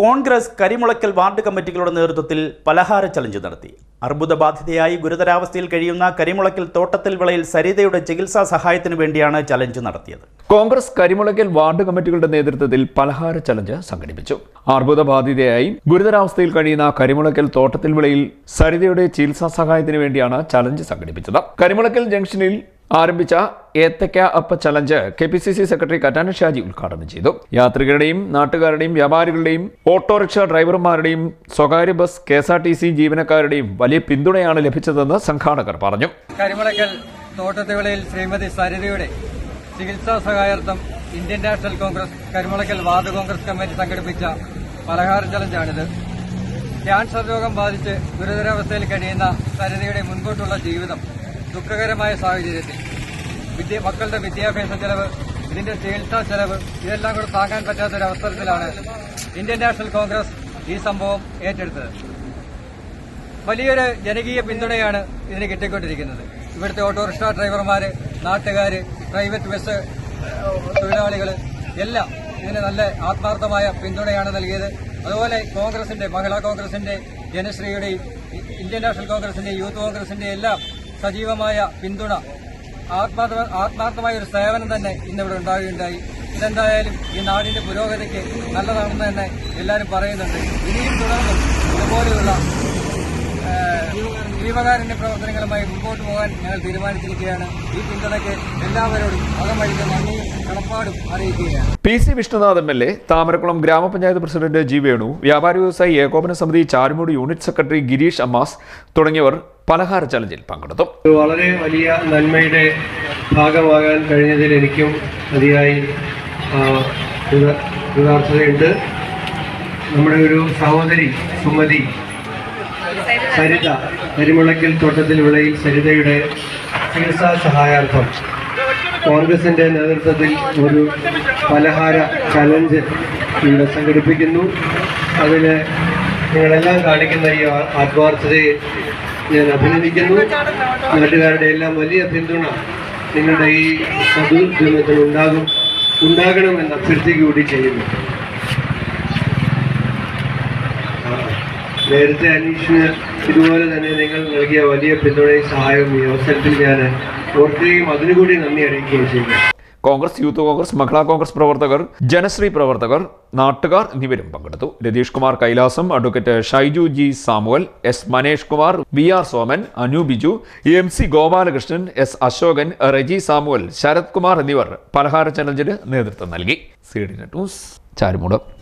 Congress Karimulakkal ward കമ്മിറ്റികളുടെ നേതൃത്വത്തിൽ പലഹാര challenge നടത്തി. അർബുദബാധിതയായി ഗുരുതരാവസ്ഥയിൽ കഴിയുന്ന കരിമുളയ്ക്കൽ തോട്ടത്തിൽ വിളയിൽ സരിതയുടെ ചികിത്സാ സഹായത്തിനു വേണ്ടിയാണ് ചലഞ്ച് നടത്തിയത്. കോൺഗ്രസ് കരിമുളയ്ക്കൽ വാർഡ് കമ്മിറ്റികളുടെ നേതൃത്വത്തിൽ പലഹാര ചലഞ്ച് സംഘടിപ്പിച്ചു. അർബുദബാധിതയായി ഗുരുതരാവസ്ഥയിൽ കഴിയുന്ന കരിമുളയ്ക്കൽ തോട്ടത്തിൽ വിളയിൽ സരിതയുടെ ചികിത്സാ സഹായത്തിനു വേണ്ടിയാണ് ചലഞ്ച് സംഘടിപ്പിച്ചത്. കരിമുളയ്ക്കൽ ജംഗ്ഷനിൽ ആരംഭിച്ച ഏത്തക്ക അപ്പ challenge K P C C secretary Kattana Shaji ഉദ്ഘാടനം ചെയ്തു. യാത്രികരുടെയും നാട്ടുകാരുടെയും വ്യാപാരികളുടെയും ഓട്ടോറിക്ഷ ഡ്രൈവർമാരുടെയും സ്വകാര്യ bus K S R T C ജീവനക്കാരുടെയും വലിയ പിന്തുണയാണ് ലഭിച്ചതെന്ന് സംഘാടകർ പറഞ്ഞു. കരിമളക്കൽ തോട്ടത്തിവിളയിൽ ശ്രീമതി സരിതയുടെ ചികിത്സാ സഹായാർത്ഥം Indian National Congress Karimalakkal ward Congress committee സംഘടിപ്പിച്ച പലഹാര ചലഞ്ചാണിത് ക്യാൻസർ രോഗം ബാധിച്ച് ഗുരുതരാവസ്ഥയിൽ കഴിയുന്ന സരിതയുടെ മുൻപോട്ടുള്ള ജീവിതം ദുഃഖകരമായ സാഹചര്യത്തിൽ വിദ്യ മക്കളുടെ വിദ്യാഭ്യാസ ചെലവ് ഇതിന്റെ ചികിത്സാ ചെലവ് ഇതെല്ലാം കൂടെ താങ്ങാൻ പറ്റാത്തൊരവസരത്തിലാണ് ഇന്ത്യൻ നാഷണൽ കോൺഗ്രസ് ഈ സംഭവം ഏറ്റെടുത്തത്. വലിയൊരു ജനകീയ പിന്തുണയാണ് ഇതിന് കിട്ടിക്കൊണ്ടിരിക്കുന്നത്. ഇവിടുത്തെ ഓട്ടോറിക്ഷ ഡ്രൈവർമാര് നാട്ടുകാര് പ്രൈവറ്റ് ബസ് തൊഴിലാളികൾ എല്ലാം ഇതിന് നല്ല ആത്മാർത്ഥമായ പിന്തുണയാണ് നൽകിയത്. അതുപോലെ കോൺഗ്രസിന്റെ മഹിളാ കോൺഗ്രസിന്റെ ജനശ്രീയുടെയും ഇന്ത്യൻ നാഷണൽ കോൺഗ്രസിന്റെ യൂത്ത് കോൺഗ്രസിന്റെ എല്ലാം സജീവമായ പിന്തുണ ആത്മാർത്ഥ ആത്മാർത്ഥമായ ഒരു സേവനം തന്നെ ഇന്നിവിടെ ഉണ്ടാവുകയുണ്ടായി. ഇതെന്തായാലും ഈ നാടിന്റെ പുരോഗതിക്ക് നല്ലതാണെന്ന് തന്നെ എല്ലാവരും പറയുന്നുണ്ട്. ഇനിയും തുടർന്നും ഇതുപോലെയുള്ള ജീവകാരുണ്യ പ്രവർത്തനങ്ങളുമായി മുമ്പോട്ട് പോകാൻ ഞങ്ങൾ തീരുമാനിച്ചിരിക്കുകയാണ്. ഈ പിന്തുണയ്ക്ക് എല്ലാവരോടും അകമഴിഞ്ഞ നന്ദിയും അറിയിക്കുകയാണ്. P C Vishnunath M L A Thamarakkulam gramapanchayat president G Venu വ്യാപാരി വ്യവസായി ഏകോപന സമിതി ചാരുമൂട് യൂണിറ്റ് സെക്രട്ടറി ഗിരീഷ് അമ്മാസ് തുടങ്ങിയവർ പലഹാര ചലഞ്ചിൽ പങ്കെടുത്തു. വളരെ വലിയ നന്മയുടെ ഭാഗമാകാൻ കഴിഞ്ഞതിൽ എനിക്കും അതിയായി കൃതാർത്ഥതയുണ്ട്. നമ്മുടെ ഒരു സഹോദരി സുമതി സരിത കരിമുളക്കൽ തോട്ടത്തിൽ വിളയിൽ സരിതയുടെ ചികിത്സാ സഹായാർത്ഥം കോൺഗ്രസിന്റെ നേതൃത്വത്തിൽ ഒരു പലഹാര ചലഞ്ച് ഇവിടെ സംഘടിപ്പിക്കുന്നു. അതിൽ നിങ്ങളെല്ലാം കാണിക്കുന്ന ഈ ആത്മാർത്ഥതയെ ഞാൻ അഭിനന്ദിക്കുന്നു. നാട്ടുകാരുടെ എല്ലാം വലിയ പിന്തുണ നിങ്ങളുടെ ഈ സദുദ്യമത്തിൽ ഉണ്ടാകും ഉണ്ടാകണമെന്ന് അഭ്യർത്ഥിക്കുകൂടി ചെയ്യുന്നു. നേരത്തെ അന്വേഷിച്ച് ഇതുപോലെ തന്നെ നിങ്ങൾ നൽകിയ വലിയ പിന്തുണയും സഹായവും ഈ അവസരത്തിൽ ഞാൻ ഓർക്കുകയും അതിനുകൂടി നന്ദി അറിയിക്കുകയും ചെയ്യുന്നു. Congress youth Congress Mahila Congress പ്രവർത്തകർ ജനശ്രീ പ്രവർത്തകർ നാട്ടുകാർ എന്നിവരും പങ്കെടുത്തു. Ratheesh Kumar Kailasam advocate Shaiju G Samuel S Manesh Kumar V R Soman Anu Biju M C Gopalakrishnan S Ashokan Reji Samuel Sarath Kumar എന്നിവർ പലഹാര ചലഞ്ചിന് നേതൃത്വം നൽകി. C D news Charummood.